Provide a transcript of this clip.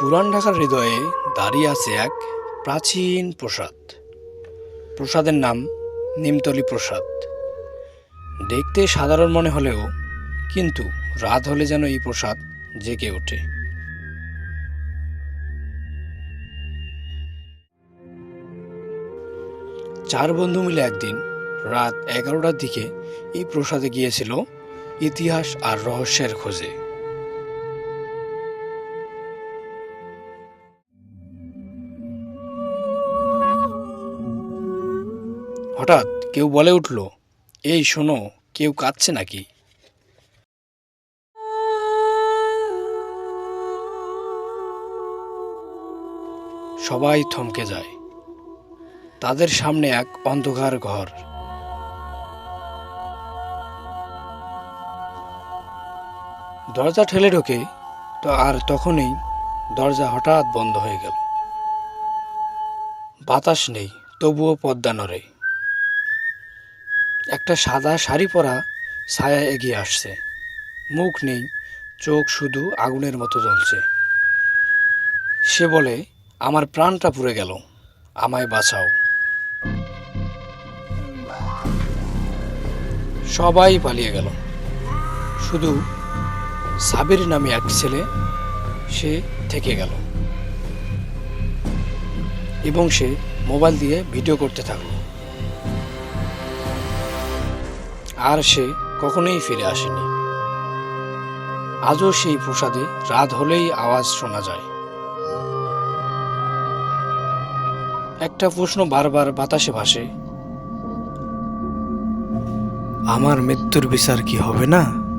পুরান ঢাকার হৃদয়ে দাঁড়িয়ে আছে এক প্রাচীন প্রসাদ। প্রসাদের নাম নিমতলি প্রসাদ। দেখতে সাধারণ মনে হলেও কিন্তু রাত হলে যেন এই প্রসাদ জেগে ওঠে। চার বন্ধু মিলে একদিন রাত এগারোটার দিকে এই প্রসাদে গিয়েছিল ইতিহাস আর রহস্যের খোঁজে। হঠাৎ কেউ বলে উঠল, এই শোনো, কেউ কাঁদছে নাকি? সবাই থমকে যায়। তাদের সামনে এক অন্ধকার ঘর। দরজা ঠেলে ঢোকে, তো আর তখনই দরজা হঠাৎ বন্ধ হয়ে গেল। বাতাস নেই, তবুও পদ্মা নড়ে। একটা সাদা শাড়ি পরা ছায়া এগিয়ে আসছে। মুখ নেই, চোখ শুধু আগুনের মতো জ্বলছে। সে বলে, আমার প্রাণটা পুড়ে গেল, আমায় বাঁচাও। সবাই পালিয়ে গেল। শুধু সাবির নামে এক ছেলে, সে থেকে গেল। এবং সে মোবাইল দিয়ে ভিডিও করতে থাকল। আর সে কখনোই ফিরে আসেনি। আজও সেই প্রসাদে রাত হলেই আওয়াজ শোনা যায়। একটা প্রশ্ন বারবার বাতাসে ভাসে। আমার মৃত্যুর বিচার কি হবে না?